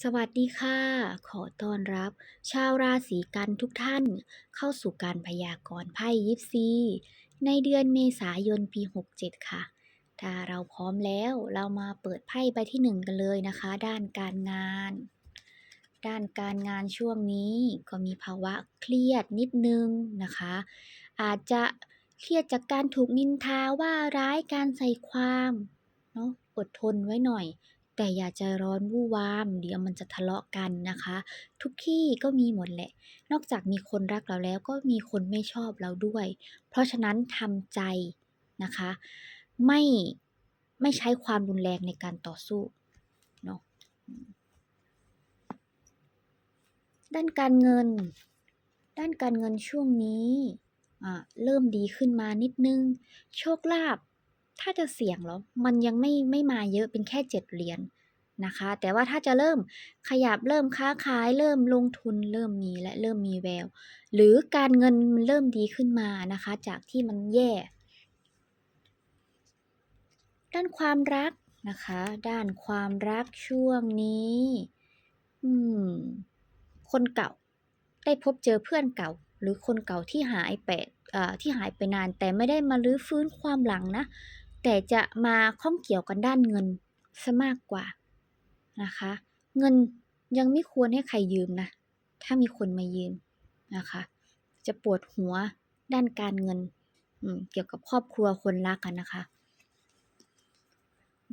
สวัสดีค่ะ ขอต้อนรับ ชาวราศีกันทุกท่าน เข้าสู่การพยากรณ์ไพ่ยิปซีในเดือนเมษายนปี 67 ค่ะ ถ้าเราพร้อมแล้วเรามาเปิดไพ่ใบที่1กันเลยนะคะ ด้านการงาน ด้านการงานช่วงนี้ก็มีภาวะเครียดนิดนึงนะคะ อาจจะเครียดจากการถูกนินทาว่าร้ายการใส่ความเนาะอดทนไว้หน่อย แต่อย่าใจร้อนวู่วาม เดี๋ยวมันจะทะเลาะกันนะคะ ทุกที่ก็มีหมดแหละ นอกจากมีคนรักเราแล้วก็มีคนไม่ชอบเราด้วย เพราะฉะนั้นทำใจนะคะ ไม่ไม่ใช้ความรุนแรงในการต่อสู้เนาะด้านการเงิน ด้านการเงินช่วงนี้อ่าเริ่มดีขึ้นมานิดนึง โชคลาภ ถ้าจะเสี่ยงเหรอมันยังไม่ไม่มาเยอะเป็นแค่เจ็ดเหรียญนะคะ แต่ว่าถ้าจะเริ่มขยับเริ่มค้าขายเริ่มลงทุนเริ่มมีและเริ่มมีแวว หรือการเงินมันเริ่มดีขึ้นมานะคะ จากที่มันแย่ ด้านความรักนะคะ ด้านความรักช่วงนี้อืมคนเก่าได้พบเจอเพื่อนเก่า หรือคนเก่าที่หายไปที่หายไปนาน แต่ไม่ได้มารื้อฟื้นความหลังนะ แต่จะมาข้องเกี่ยวกันด้านเงินซะมากกว่านะคะ เงินยังไม่ควรให้ใครยืมนะ ถ้ามีคนมายืมนะคะ จะปวดหัวด้านการเงินเกี่ยวกับครอบครัวคนรักกันนะคะ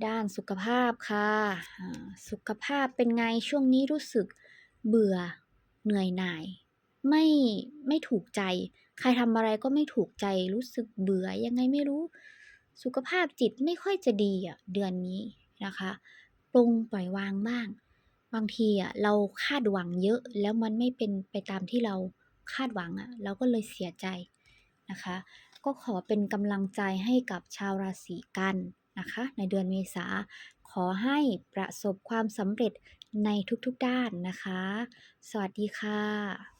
ด้านสุขภาพค่ะ สุขภาพเป็นไงช่วงนี้รู้สึกเบื่อเหนื่อยหน่าย ไม่ไม่ถูกใจ ใครทำอะไรก็ไม่ถูกใจรู้สึกเบื่อยังไงไม่รู้ สุขภาพจิตไม่ค่อยจะดีอะเดือนนี้นะคะปลงปล่อยวางบ้าง บางทีอะเราคาดหวังเยอะแล้วมันไม่เป็นไปตามที่เราคาดหวังอะเราก็เลยเสียใจนะคะ ก็ขอเป็นกำลังใจให้กับชาวราศีกันนะคะ ในเดือนเมษาขอให้ประสบความสำเร็จในทุกๆด้านนะคะ สวัสดีค่ะ